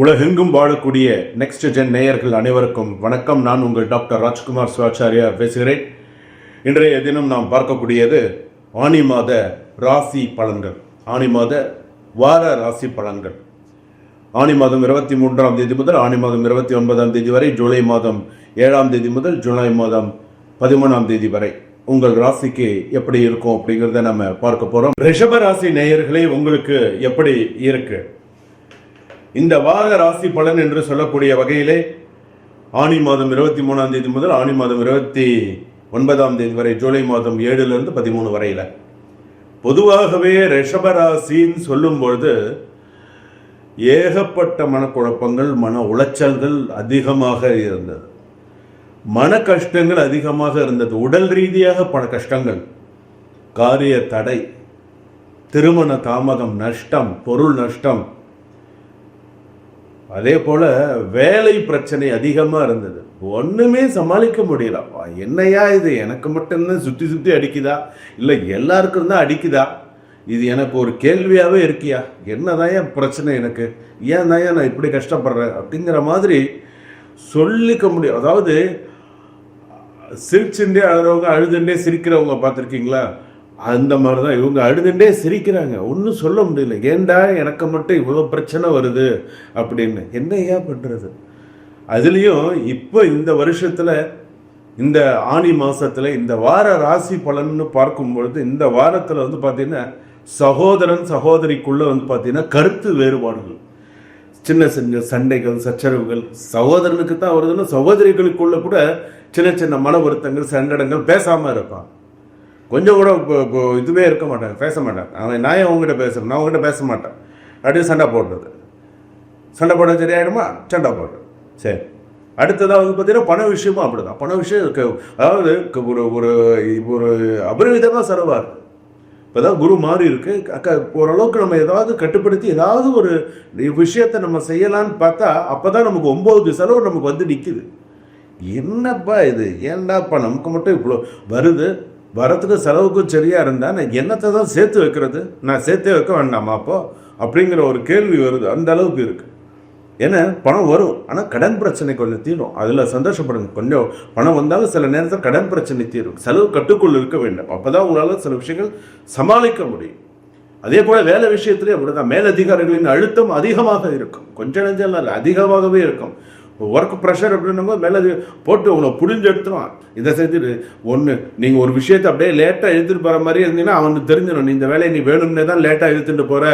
உலகெங்கும் வாழக்கூடிய next gen நேயர்கள் அனைவருக்கும் வணக்கம். நான் உங்கள் டாக்டர் ராஜ்குமார் சிவாச்சாரியா பேசுகிறேன். இன்றைய தினம் நாம் பார்க்கக்கூடியது ஆனி மாத ராசி பலன்கள். ஆனி மாத வார ராசி பலன்கள். ஆனி மாதம் இருபத்தி மூன்றாம் தேதி முதல் ஆனி மாதம் இருபத்தி ஒன்பதாம் தேதி வரை ஜூலை மாதம் ஏழாம் தேதி முதல் ஜூலை மாதம் பதிமூணாம் தேதி வரை. உங்கள் ராசிக்கு எப்படி இருக்கும் அப்படிங்கிறத நம்ம பார்க்க போறோம். ரிஷப ராசி நேயர்களே உங்களுக்கு எப்படி இருக்கு? இந்த வார ராசி பலன் என்று சொல்லக்கூடிய வகையிலே ஆனி மாதம் இருபத்தி மூணாம் தேதி முதல் ஆனி மாதம் இருபத்தி ஒன்பதாம் தேதி வரை ஜூலை மாதம் ஏழுலேருந்து பதிமூணு வரையில். பொதுவாகவே ரிஷபராசின்னு சொல்லும் பொழுது ஏகப்பட்ட மனக்குழப்பங்கள் மன உளைச்சல்கள் அதிகமாக இருந்தது. மன கஷ்டங்கள் அதிகமாக இருந்தது. உடல் ரீதியாக பல கஷ்டங்கள். காரிய தடை திருமண தாமதம் நஷ்டம் பொருள் நஷ்டம் அதே போல வேலை பிரச்சனை அதிகமாக இருந்தது. ஒன்றுமே சமாளிக்க முடியல. என்னையா இது? எனக்கு மட்டும்தான் சுற்றி சுற்றி அடிக்குதா? இல்லை எல்லாருக்கும் தான் அடிக்குதா? இது எனக்கு ஒரு கேள்வியாகவே இருக்கியா? என்னதான் என் பிரச்சனை எனக்கு? ஏன் தான் நான் இப்படி கஷ்டப்படுறேன்? அப்படிங்கிற மாதிரி சொல்லிக்க முடியும் அதாவது சிரிச்சுட்டே அழுறவங்க அழுதுண்டே சிரிக்கிறவங்க பார்த்துருக்கீங்களா? அந்த மாதிரி தான் இவங்க அழுதுண்டே சிரிக்கிறாங்க. ஒன்றும் சொல்ல முடியல. ஏன்டா எனக்கு மட்டும் இவ்வளோ பிரச்சனை வருது அப்படின்னு. என்ன ஏன் பண்ணுறது அதுலேயும் இப்போ இந்த வருஷத்தில் இந்த ஆனி மாதத்தில் இந்த வார ராசி பலன்னு பார்க்கும்பொழுது இந்த வாரத்தில் வந்து பார்த்தீங்கன்னா சகோதரன் சகோதரிக்குள்ளே வந்து பார்த்தீங்கன்னா கருத்து வேறுபாடுகள். சின்ன சின்ன சண்டைகள் சச்சரவுகள் சகோதரனுக்கு தான் வருதுன்னா சகோதரிகளுக்குள்ளே கூட சின்ன சின்ன மன வருத்தங்கள் சண்டடங்கள் பேசாமல் இருப்பான். கொஞ்சம் கூட இப்போ இப்போ இதுவே இருக்க மாட்டாங்க பேச மாட்டாங்க. அவன் நான் ஏன் உங்ககிட்ட பேசுகிறேன் நான் உங்ககிட்ட பேச மாட்டேன். அப்படியே சண்டை போடுறது. சண்டை போட சரியாயிடுமா? சண்டை போடுறது. சரி. அடுத்ததாக வந்து பார்த்தீங்கன்னா பண விஷயமும் அப்படிதான். பண விஷயம் அதாவது ஒரு ஒரு ஒரு அபரிவிதமாக செலவாக இப்போ தான் குரு மாறி இருக்கு. அக்கா ஓரளவுக்கு நம்ம ஏதாவது கட்டுப்படுத்தி ஏதாவது ஒரு விஷயத்தை நம்ம செய்யலாம்னு பார்த்தா அப்போ தான் நமக்கு ஒம்பது செலவு நமக்கு வந்து நிற்கிது என்னப்பா இது? ஏன்டாப்பா நமக்கு மட்டும் இவ்வளோ வருது. வரத்துக்கு செலவுக்கும் சரியாக இருந்தால் நான் என்னத்தை தான் சேர்த்து வைக்கிறது? நான் சேர்த்தே வைக்க வேண்டாமா அப்போ? அப்படிங்கிற ஒரு கேள்வி வருது. அந்த அளவுக்கு இருக்கு. ஏன்னா பணம் வரும். ஆனால் கடன் பிரச்சனை கொஞ்சம் தீரும். அதில் சந்தோஷப்படுங்க. கொஞ்சம் பணம் வந்தாலும் சில நேரத்தில் கடன் பிரச்சனை தீரும். செலவு கட்டுக்குள் இருக்க வேண்டும். அப்பதான் உங்களால் சில விஷயங்கள் சமாளிக்க முடியும். அதே போல் வேலை விஷயத்திலே அப்படிதான். மேலதிகாரிகளின் அழுத்தம் அதிகமாக இருக்கும். கொஞ்சம் நெஞ்சம் இல்லை அதிகமாகவே இருக்கும். ஒர்க் ப்ரெஷர் அப்படின்னும் போது மேலே போட்டு உங்களை புடிஞ்சு எடுத்துருவான். இதை செஞ்சுட்டு ஒன்று நீங்கள் ஒரு விஷயத்தை அப்படியே லேட்டாக இழுத்துட்டு போகிற மாதிரி இருந்தீங்கன்னா அவனுக்கு தெரிஞ்சிடும். நீ இந்த வேலையை நீ வேணும்னே தான் லேட்டாக இழுத்துட்டு போகிற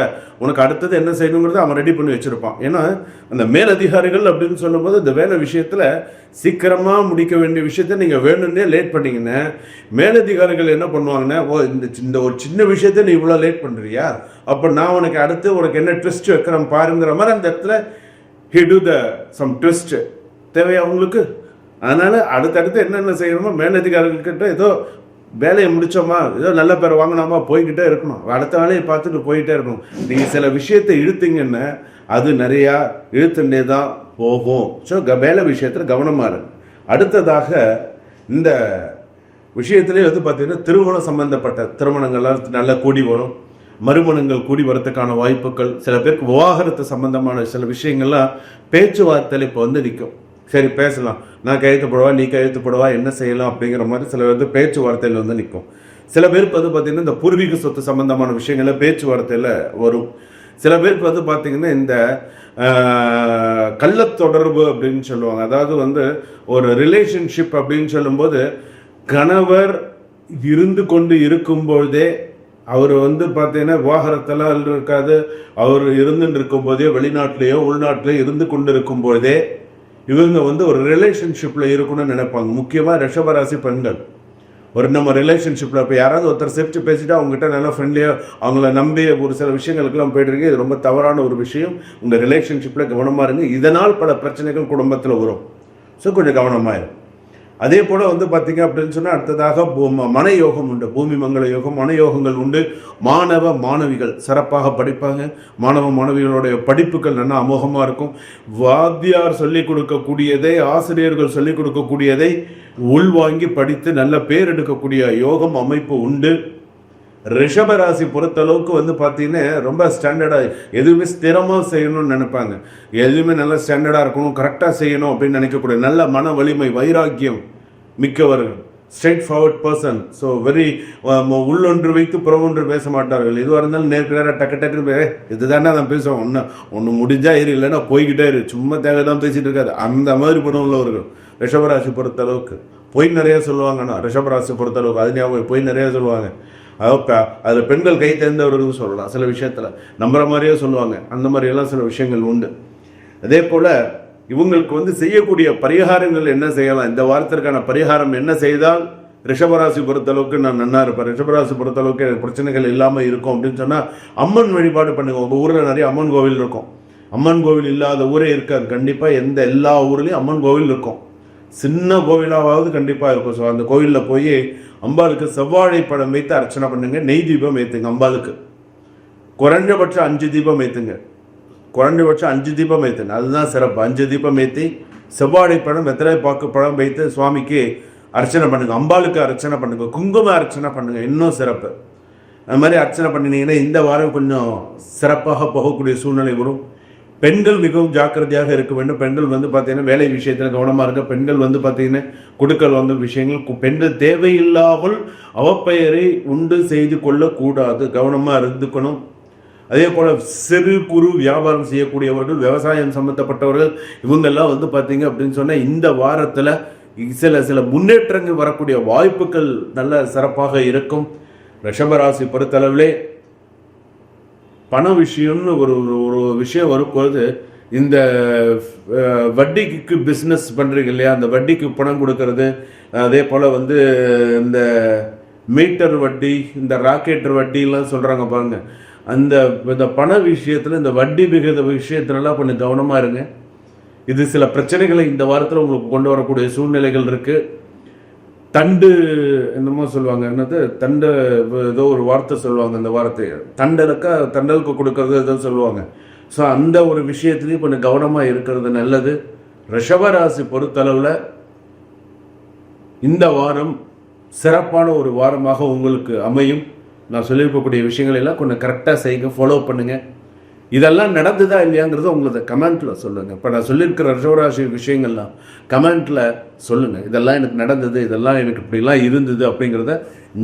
உனக்கு அடுத்தது என்ன செய்யணுங்கிறத அவன் ரெடி பண்ணி வச்சுருப்பான். ஏன்னா அந்த மேலதிகாரிகள் அப்படின்னு சொல்லும்போது இந்த வேலை விஷயத்தில் சீக்கிரமாக முடிக்க வேண்டிய விஷயத்த நீங்கள் வேணும்னே லேட் பண்ணீங்கன்னா மேலதிகாரிகள் என்ன பண்ணுவாங்கன்னா ஓ இந்த இந்த ஒரு சின்ன விஷயத்த நீ இவ்வளோ லேட் பண்ணுறியா அப்போ நான் உனக்கு அடுத்து உனக்கு என்ன ட்விஸ்ட் வைக்கிறேன் பாருங்கிற மாதிரி அந்த இடத்துல he to the some twist தேவையா உங்களுக்கு அதனால அடுத்தடுத்து என்னென்ன செய்யணுமோ மேலதிகாரிகள்கிட்ட ஏதோ வேலையை முடிச்சோமா ஏதோ நல்ல பேர் வாங்கினோமா போய்கிட்டே இருக்கணும். அடுத்த வேலையை பார்த்துட்டு போயிட்டே இருக்கணும். நீங்கள் சில விஷயத்தை இழுத்தீங்கன்னா அது நிறையா இழுத்துட்டே தான் போகும். ஸோ வேலை விஷயத்தில் கவனமாக இருக்கு அடுத்ததாக இந்த விஷயத்திலே வந்து பார்த்தீங்கன்னா திருமணம் சம்பந்தப்பட்ட திருமணங்கள்லாம் நல்லா கூடி வரும். மறுமணங்கள் கூடி வரத்துக்கான வாய்ப்புகள் சில பேருக்கு விவாகரத்து சம்பந்தமான சில விஷயங்கள்லாம் பேச்சுவார்த்தையில் இப்போ வந்து நிற்கும் சரி பேசலாம். நான் கையெழுத்து நீ கையெழுத்து என்ன செய்யலாம் அப்படிங்கிற மாதிரி சில வந்து பேச்சுவார்த்தையில் வந்து நிற்கும் சில பேருக்கு வந்து பார்த்தீங்கன்னா இந்த பூர்வீக சொத்து சம்பந்தமான விஷயங்கள பேச்சுவார்த்தையில் வரும். சில பேருக்கு வந்து பார்த்தீங்கன்னா இந்த ஆஹ், தொடர்பு அப்படின்னு சொல்லுவாங்க. அதாவது வந்து ஒரு ரிலேஷன்ஷிப் அப்படின்னு சொல்லும்போது கணவர் இருந்து கொண்டு இருக்கும்பொழுதே அவர் வந்து பார்த்தீங்கன்னா விவாகரத்தெல்லாம் இருக்காது. அவர் இருந்துட்டு இருக்கும்போதே வெளிநாட்டிலேயோ உள்நாட்டிலேயோ இருந்து கொண்டு இருக்கும்போதே இவங்க வந்து ஒரு ரிலேஷன்ஷிப்பில் இருக்கணும்னு நினைப்பாங்க. முக்கியமாக ரிஷபராசி பெண்கள். ஒரு நம்ம ரிலேஷன்ஷிப்பில் இப்போ யாராவது ஒருத்தர் சிரிச்சு பேசிட்டு அவங்ககிட்ட நல்லா ஃப்ரெண்ட்லியாக அவங்கள நம்பி ஒரு சில விஷயங்களுக்கெல்லாம் போயிட்டுருக்கு. இது ரொம்ப தவறான ஒரு விஷயம். உங்கள் ரிலேஷன்ஷிப்பில் கவனமாக இருங்க. இதனால் பல பிரச்சனைகள் குடும்பத்தில் வரும். ஸோ கொஞ்சம் கவனமாக இருக்கும் அதே போல் வந்து பார்த்தீங்க அப்படின்னு சொன்னால் அடுத்ததாக பூ- மன யோகம் உண்டு. பூமி மங்கள யோகம் மன யோகங்கள் உண்டு. மாணவ மாணவிகள் சிறப்பாக படிப்பாங்க. மாணவ மாணவிகளுடைய படிப்புகள் நல்லா அமோகமாக இருக்கும். வாத்தியார் சொல்லிக் கொடுக்கக்கூடியதை ஆசிரியர்கள் சொல்லிக் கொடுக்கக்கூடியதை உள்வாங்கி படித்து நல்ல பேர் எடுக்கக்கூடிய யோகம் அமைப்பு உண்டு. ரிஷப ராசி பொறுத்தளவுக்கு வந்து பார்த்தீங்கன்னா ரொம்ப ஸ்டாண்டர்டாக எதுவுமே ஸ்திரமாக செய்யணும்னு நினைப்பாங்க. எதுவுமே நல்லா ஸ்டாண்டர்டாக இருக்கணும் கரெக்டாக செய்யணும் அப்படின்னு நினைக்கக்கூடிய நல்ல மன வலிமை வைராக்கியம் மிக்கவர்கள் straight forward person so very உள்ளொன்று வைத்து புறமொன்று பேச மாட்டார்கள். எதுவாக இருந்தாலும் நேருக்கு நேராக டக்கு டக்குன்னு பே- இதுதானே நான் பேசுவேன். ஒன்று ஒன்று முடிஞ்சா இரு இல்லைன்னா போய்கிட்டே இரு. சும்மா தேவையெல்லாம் பேசிட்டு இருக்காது. அந்த மாதிரி பணம் உள்ளவர்கள் ரிஷபராசி பொறுத்த அளவுக்கு. பொய் நிறைய சொல்லுவாங்கண்ணா ரிஷபராசி பொறுத்த அளவுக்கு அது ஞாபகம் பொய் நிறைய சொல்லுவாங்க. அதில் பெண்கள் கை தேர்ந்தவர்கள் சொல்லலாம். சில விஷயத்தில் நம்புற மாதிரியே சொல்லுவாங்க. அந்த மாதிரியெல்லாம் சில விஷயங்கள் உண்டு. அதே போல் இவங்களுக்கு வந்து செய்யக்கூடிய பரிகாரங்கள் என்ன செய்யலாம்? இந்த வாரத்திற்கான பரிகாரம் என்ன செய்தால் ரிஷபராசி பொறுத்தளவுக்கு நான் நன்னா இருப்பேன். ரிஷபராசி பொறுத்தளவுக்கு எனக்கு பிரச்சனைகள் இல்லாமல் இருக்கும் அப்படின்னு சொன்னால் அம்மன் வழிபாடு பண்ணுங்க. உங்கள் ஊரில் நிறைய அம்மன் கோவில் இருக்கும். அம்மன் கோவில் இல்லாத ஊரே இருக்காது. கண்டிப்பாக எந்த எல்லா ஊர்லேயும் அம்மன் கோவில் இருக்கும். சின்ன கோவிலாவது கண்டிப்பாக இருக்கும். ஸோ அந்த கோவிலில் போய் அம்பாளுக்கு செவ்வாழை பழம் வைத்து அர்ச்சனை பண்ணுங்க. நெய் தீபம் ஏற்றுங்க அம்பாளுக்கு. குறைஞ்சபட்சம் அஞ்சு தீபம் ஏற்றுங்க குறைஞ்சபட்சம் அஞ்சு தீபம் ஏற்றுங்க அதுதான் சிறப்பு. அஞ்சு தீபம் ஏற்றி செவ்வாழை பழம் வெத்தலை பாக்கு பழம் வைத்து சுவாமிக்கு அர்ச்சனை பண்ணுங்க. அம்பாளுக்கு அர்ச்சனை பண்ணுங்க. குங்கும அர்ச்சனை பண்ணுங்க. இன்னும் சிறப்பு. அது மாதிரி அர்ச்சனை பண்ணினீங்கன்னா இந்த வாரம் கொஞ்சம் சிறப்பாக போகக்கூடிய சூழ்நிலை வரும். பெண்கள் மிகவும் ஜாக்கிரதையாக இருக்க வேண்டும். பெண்கள் வந்து பார்த்தீங்கன்னா வேலை விஷயத்தில் கவனமாக இருக்க பெண்கள் வந்து பார்த்தீங்கன்னா கொடுக்கல் வந்த விஷயங்கள் கு- பெண்கள் தேவையில்லாமல் அவப்பெயரை உண்டு செய்து கொள்ளக்கூடாது. கவனமாக இருந்துக்கணும். அதே போல் சிறு குறு வியாபாரம் செய்யக்கூடியவர்கள் விவசாயம் சம்மந்தப்பட்டவர்கள் இவங்கெல்லாம் வந்து பார்த்தீங்க அப்படின்னு சொன்னால் இந்த வாரத்தில் சில சில முன்னேற்றங்கள் வரக்கூடிய வாய்ப்புகள் நல்ல சிறப்பாக இருக்கும். ரிஷபராசி பொறுத்தளவிலே பண விஷயம்னு ஒரு ஒரு- ஒரு விஷயம் வரும்போது இந்த வட்டிக்கு பிஸ்னஸ் பண்ணுறீங்க இல்லையா? அந்த வட்டிக்கு பணம் கொடுக்கறது அதே போல் வந்து இந்த மீட்டர் வட்டி இந்த ராக்கெட் வட்டிலாம் சொல்கிறாங்க பாருங்க. அந்த இந்த பண விஷயத்தில் இந்த வட்டி விகித விஷயத்துலலாம் கொஞ்சம் கவனமாக இருங்க. இது சில பிரச்சனைகளை இந்த வாரத்தில் உங்களுக்கு கொண்டு வரக்கூடிய சூழ்நிலைகள் இருக்குது தண்டு என்னமோ சொல்லுவாங்க என்னது? தண்டு ஏதோ ஒரு வார்த்தை சொல்லுவாங்க அந்த வார்த்தையை. தண்டலுக்கா தண்டலுக்கு கொடுக்கறது ஏதோ சொல்லுவாங்க. ஸோ அந்த ஒரு விஷயத்துலையும் கொஞ்சம் கவனமாக இருக்கிறது நல்லது. ரிஷபராசி பொறுத்தளவில் இந்த வாரம் சிறப்பான ஒரு வாரமாக உங்களுக்கு அமையும். நான் சொல்லியிருக்கக்கூடிய விஷயங்களெல்லாம் கொஞ்சம் கரெக்டாக செய்யுங்க ஃபாலோ பண்ணுங்கள் இதெல்லாம் நடந்துதா இல்லையாங்கிறத உங்களது கமெண்ட்ல சொல்லுங்க. இப்போ நான் சொல்லியிருக்கிற ரிஷவராசி விஷயங்கள்லாம் கமெண்ட்ல சொல்லுங்க. இதெல்லாம் எனக்கு நடந்தது இதெல்லாம் எனக்கு இப்படிலாம் இருந்தது அப்படிங்கிறத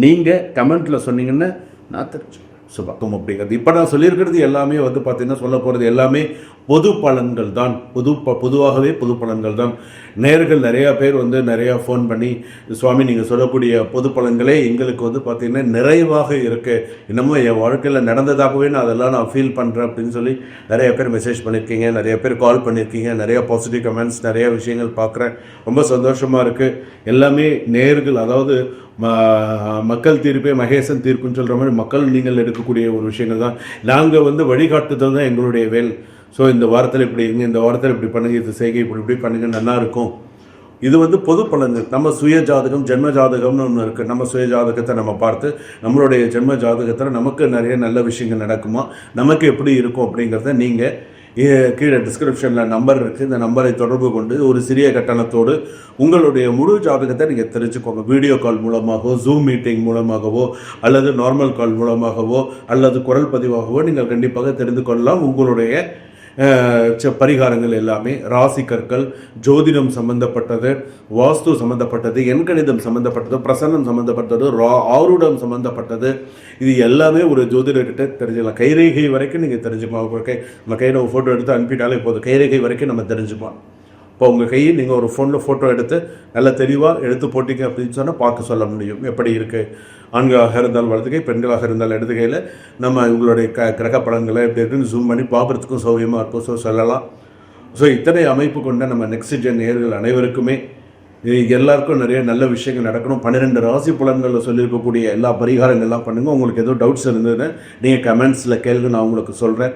நீங்க கமெண்ட்ல சொன்னீங்கன்னா நான் தெரிஞ்சுக்கிறேன் சுபக்கம் அப்படிங்கிறது. இப்போ நான் சொல்லியிருக்கிறது எல்லாமே வந்து பார்த்தீங்கன்னா சொல்ல போகிறது எல்லாமே பொது பலன்கள் தான். பொது ப- பொதுவாகவே பொது பலன்கள் தான். நேர்கள் நிறையா பேர் வந்து நிறையா ஃபோன் பண்ணி சுவாமி நீங்கள் சொல்லக்கூடிய பொது பலன்களே எங்களுக்கு வந்து பார்த்திங்கன்னா நிறைவாக இருக்கு. இன்னமும் என் வாழ்க்கையில் நடந்ததாகவே நான் அதெல்லாம் நான் ஃபீல் பண்ணுறேன் அப்படின்னு சொல்லி நிறைய பேர் மெசேஜ் பண்ணியிருக்கீங்க நிறைய பேர் கால் பண்ணியிருக்கீங்க நிறைய பாசிட்டிவ் கமெண்ட்ஸ் நிறைய விஷயங்கள் பார்க்குறேன் ரொம்ப சந்தோஷமாக இருக்குது எல்லாமே நேர்கள் அதாவது ம- மக்கள் தீர்ப்பே மகேசன் தீர்ப்புன்னு சொல்கிற மாதிரி மக்கள் நீங்கள் எடுக்கக்கூடிய ஒரு விஷயங்கள் தான். நாங்கள் வந்து வழிகாட்டுதல் தான் எங்களுடைய வேல். ஸோ இந்த வாரத்தில் இப்படி இருங்க இந்த வாரத்தில் இப்படி பண்ணுங்க இது செய்கை இப்படி இப்படி பண்ணுங்க நல்லா இருக்கும். இது வந்து பொது பலன்கள். நம்ம சுய ஜாதகம் ஜென்ம ஜாதகம்னு ஒன்று இருக்குது நம்ம சுய ஜாதகத்தை நம்ம பார்த்து நம்மளுடைய ஜென்ம ஜாதகத்தில் நமக்கு நிறைய நல்ல விஷயங்கள் நடக்குமா நமக்கு எப்படி இருக்கும் அப்படிங்கிறத நீங்கள் கீழே டிஸ்கிரிப்ஷனில் நம்பர் இருக்குது இந்த நம்பரை தொடர்பு கொண்டு ஒரு சிறிய கட்டணத்தோடு உங்களுடைய முழு ஜாதகத்தை நீங்கள் தெரிஞ்சுக்கோங்க. வீடியோ கால் மூலமாகவோ ஜூம் மீட்டிங் மூலமாகவோ அல்லது நார்மல் கால் மூலமாகவோ அல்லது குரல் பதிவாகவோ நீங்கள் கண்டிப்பாக தெரிந்து கொள்ளலாம். உங்களுடைய பரிகாரங்கள் எல்லாமே ராசி கற்கள் ஜோதிடம் சம்பந்தப்பட்டது வாஸ்து சம்பந்தப்பட்டது எண்கணிதம் சம்பந்தப்பட்டது பிரசன்னம் சம்பந்தப்பட்டது ரா ஆருடம் சம்பந்தப்பட்டது. இது எல்லாமே ஒரு ஜோதிடர்கிட்ட தெரிஞ்சுக்கலாம். கைரேகை வரைக்கும் நீங்கள் தெரிஞ்சுக்கலாம் கை நம்ம கையில் ஒரு ஃபோட்டோ எடுத்து அனுப்பிட்டாலே போதும். கைரேகை வரைக்கும் நம்ம தெரிஞ்சுப்போம். இப்போ உங்கள் கையை நீங்கள் ஒரு ஃபோனில் ஃபோட்டோ எடுத்து நல்லா தெளிவாக எடுத்து போட்டிங்க அப்படின்னு சொன்னால் பார்க்க சொல்ல முடியும். எப்படி இருக்குது ஆண்களாக இருந்தால் வலதுகை பெண்களாக இருந்தால் இடதுகையில் நம்ம உங்களுடைய க கிரக படங்களை எப்படி இருக்குன்னு ஜூம் பண்ணி பார்க்குறதுக்கும் சௌகரியமாக இருக்கும். ஸோ சொல்லலாம். ஸோ இத்தனை அமைப்பு கொண்ட நம்ம நெக்ஸ்ட் ஜென் நேர்கள் அனைவருக்குமே எல்லாருக்கும் நிறைய நல்ல விஷயங்கள் நடக்கணும். பன்னிரெண்டு ராசி புலன்களில் சொல்லியிருக்கக்கூடிய எல்லா பரிகாரங்கள்லாம் பண்ணுங்கள் உங்களுக்கு எதுவும் டவுட்ஸ் இருந்ததுன்னா நீங்கள் கமெண்ட்ஸில் கேளுங்க நான் உங்களுக்கு சொல்கிறேன்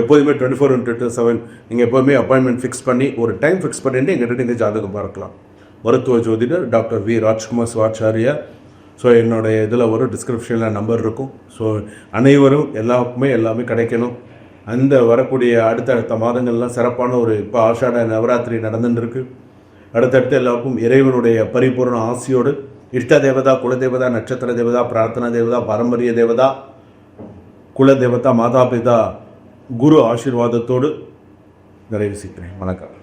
எப்போதுமே டுவெண்ட்டி ஃபோர் இன்ட்டு செவன் நீங்கள் எப்போதுமே அப்பாயின்மெண்ட் ஃபிக்ஸ் பண்ணி ஒரு டைம் ஃபிக்ஸ் பண்ணிட்டு எங்கிட்ட நீங்கள் ஜாதகம் பார்க்கலாம். மருத்துவ ஜோதிடர் doctor V Rajkumar Shivacharya. So என்னுடைய இதில் ஒரு டிஸ்கிரிப்ஷனில் நம்பர் இருக்கும். ஸோ அனைவரும் எல்லாருக்குமே எல்லாமே கிடைக்கணும். அந்த வரக்கூடிய அடுத்தடுத்த மாதங்கள்லாம் சிறப்பான ஒரு இப்போ ஆஷாட நவராத்திரி நடந்துட்டுருக்கு அடுத்தடுத்து எல்லாருக்கும் இறைவனுடைய பரிபூர்ண ஆசையோடு இஷ்ட தேவதா குலதேவதா நட்சத்திர தேவதா பிரார்த்தனா தேவதா பாரம்பரிய தேவதா குல தேவதா மாதா பிதா குரு ஆசீர்வாதத்தோடு நிறைவு செய்கிறேன். வணக்கம்.